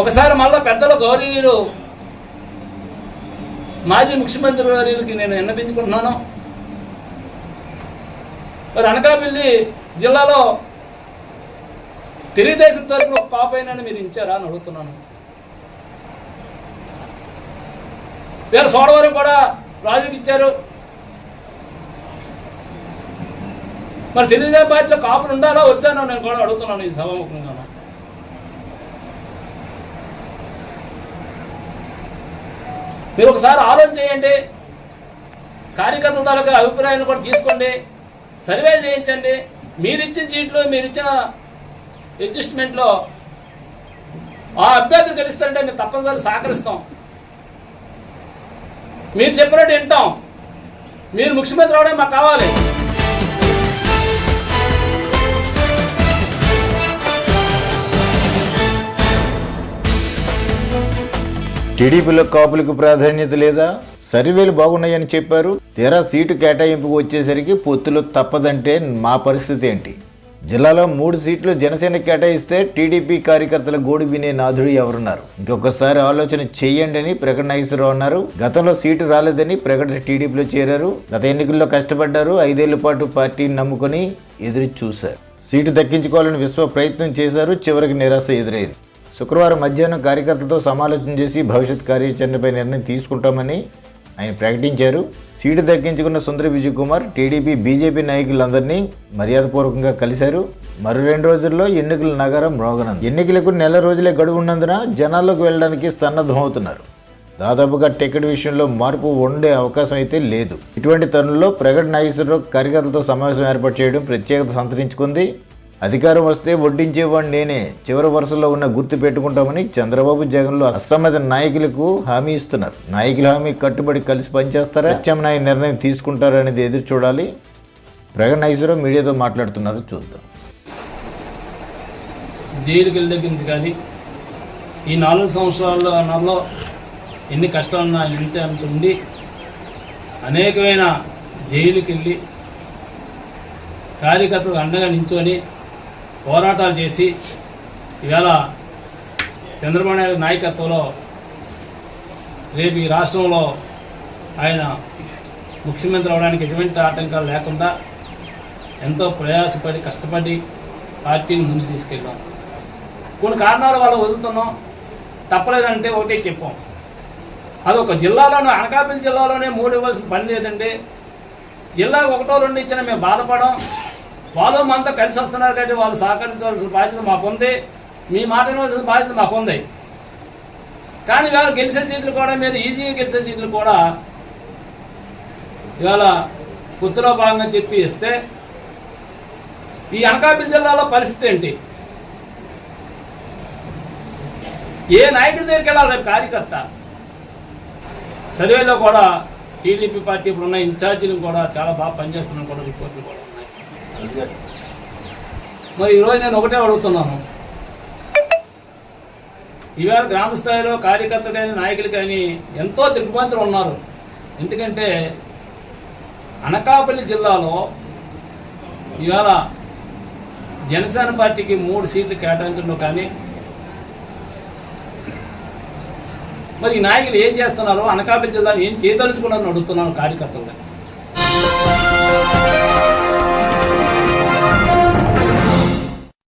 ఒకసారి మళ్ళా పెద్దల గౌరవీయులు మాజీ ముఖ్యమంత్రి వర్యులకి నేను విన్నపించుకుంటున్నాను. మరి అనకాపల్లి జిల్లాలో తెలుగుదేశం తరపున ఒక కాపైనని మీరు ఇచ్చారా అని అడుగుతున్నాను. వీళ్ళ సోడవారు కూడా రాజుకి ఇచ్చారు. మరి తెలుగుదేశం పార్టీలో కాపులు ఉండాలా వద్దానో నేను కూడా అడుగుతున్నాను ఈ సభాముఖంగా మీరు ఒకసారి ఆలోచన చేయండి. కార్యకర్తల తాలూకా అభిప్రాయాలు కూడా తీసుకోండి. సర్వే చేయించండి. మీరు ఇచ్చిన సీట్లు మీరు ఇచ్చిన అడ్జస్ట్మెంట్లో ఆ అభ్యర్థులు గెలుస్తారంటే మేము తప్పనిసరి సహకరిస్తాం. మీరు చెప్పినట్టు వింటాం. మీరు ముఖ్యమంత్రి అవడం మాకు కావాలి. టీడీపీలో కాపులకు ప్రాధాన్యత లేదా? సర్వేలు బాగున్నాయని చెప్పారు. తీరా సీటు కేటాయింపుకు వచ్చేసరికి పొత్తులు తప్పదంటే మా పరిస్థితి ఏంటి? జిల్లాలో మూడు సీట్లు జనసేన కేటాయిస్తే టీడీపీ కార్యకర్తల గోడు వినే నాథుడు ఎవరున్నారు? ఇంకొకసారి ఆలోచన చేయండి అని ప్రకటన నాగేశ్వరరావు అన్నారు. గతంలో సీటు రాలేదని ప్రకటన టీడీపీలో చేరారు. గత ఎన్నికల్లో కష్టపడ్డారు. ఐదేళ్ళ పాటు పార్టీని నమ్ముకొని ఎదురు చూశారు. సీటు దక్కించుకోవాలని విశ్వ ప్రయత్నం చేశారు. చివరికి నిరాశ ఎదురైంది. శుక్రవారం మధ్యాహ్నం కార్యకర్తలతో సమాలోచన చేసి భవిష్యత్ కార్యాచరణపై నిర్ణయం తీసుకుంటామని ఆయన ప్రకటించారు. సీటు దక్కించుకున్న సుందర విజయ్ కుమార్ టీడీపీ బీజేపీ నాయకులందరినీ మర్యాదపూర్వకంగా కలిశారు. మరో రెండు రోజుల్లో ఎన్నికల నగరం రోగనంది ఎన్నికలకు నెల రోజులే గడువు ఉన్నందున జనాల్లోకి వెళ్ళడానికి సన్నద్ధమవుతున్నారు. దాదాపుగా టికెట్ విషయంలో మార్పు ఉండే అవకాశం అయితే లేదు. ఇటువంటి తరుణంలో ప్రగట్ నాగేశ్వరరావు కార్యకర్తలతో సమావేశం ఏర్పాటు చేయడం ప్రత్యేకత సంతరించుకుంది. అధికారం వస్తే వడ్డించేవాడు నేనే. చివరి వరుసలో ఉన్న గుర్తు పెట్టుకుంటామని చంద్రబాబు జగన్లు అసమ్మత నాయకులకు హామీ ఇస్తున్నారు. నాయకుల హామీ కట్టుబడి కలిసి పనిచేస్తారా? ప్రత్యామ్నాయ నిర్ణయం తీసుకుంటారనేది ఎదురు చూడాలి. ప్రగణ ఐశ్వరం మీడియాతో మాట్లాడుతున్నారు. చూద్దాం. జైలుకి వెళ్ళి దగ్గర నుంచి కానీ ఈ నాలుగు సంవత్సరాల నాలో ఎన్ని కష్టాలు నా ఇంటి అనుకుండి అనేకమైన జైలుకి వెళ్ళి కార్యకర్తలు అండగా నించుకొని పోరాటాలు చేసి ఇవాళ చంద్రబాబు నాయుడు నాయకత్వంలో రేపు ఈ రాష్ట్రంలో ఆయన ముఖ్యమంత్రి అవడానికి ఎటువంటి ఆటంకాలు లేకుండా ఎంతో ప్రయాసపడి కష్టపడి పార్టీని ముందు తీసుకెళ్ళాం. కొన్ని కారణాల వల్ల వదులుతున్నాం. తప్పలేదంటే ఒకటే చెప్పాం. అది ఒక జిల్లాలోనే అనకాపల్లి జిల్లాలోనే మూడు ఇవ్వాల్సిన పని లేదండి. జిల్లా ఒకటో రెండు ఇచ్చిన మేము బాధపడం వాళ్ళు మనతో కలిసి వస్తున్నారు కాబట్టి వాళ్ళు సహకరించవలసిన బాధ్యత మాకు ఉంది. మీ మాట వినవలసిన బాధ్యత మాకు ఉంది. కానీ ఇవాళ గెలిచే సీట్లు కూడా మీరు ఈజీగా గెలిచే సీట్లు కూడా ఇవాళ గుర్తులో భాగంగా చెప్పి ఇస్తే ఈ అనకాపల్లి జిల్లాలో పరిస్థితి ఏంటి? ఏ నాయకుడి దగ్గరికి వెళ్ళాలి రేపు కార్యకర్త? సర్వేలో కూడా టీడీపీ పార్టీ ఇప్పుడున్న ఇన్ఛార్జీలు కూడా చాలా బాగా పనిచేస్తున్నాను కూడా రిపోర్ట్లు కూడా. మరి ఈరోజు నేను ఒకటే అడుగుతున్నాను. ఈవేళ గ్రామ స్థాయిలో కార్యకర్తలు కానీ నాయకులు కానీ ఎంతో దిగ్భ్రాంతులు ఉన్నారు. ఎందుకంటే అనకాపల్లి జిల్లాలో ఇవాళ జనసేన పార్టీకి మూడు సీట్లు కేటాయించడం కానీ మరి నాయకులు ఏం చేస్తున్నారు? అనకాపల్లి జిల్లాలో ఏం చేయదలుచుకున్నారని అడుగుతున్నాను కార్యకర్తలు.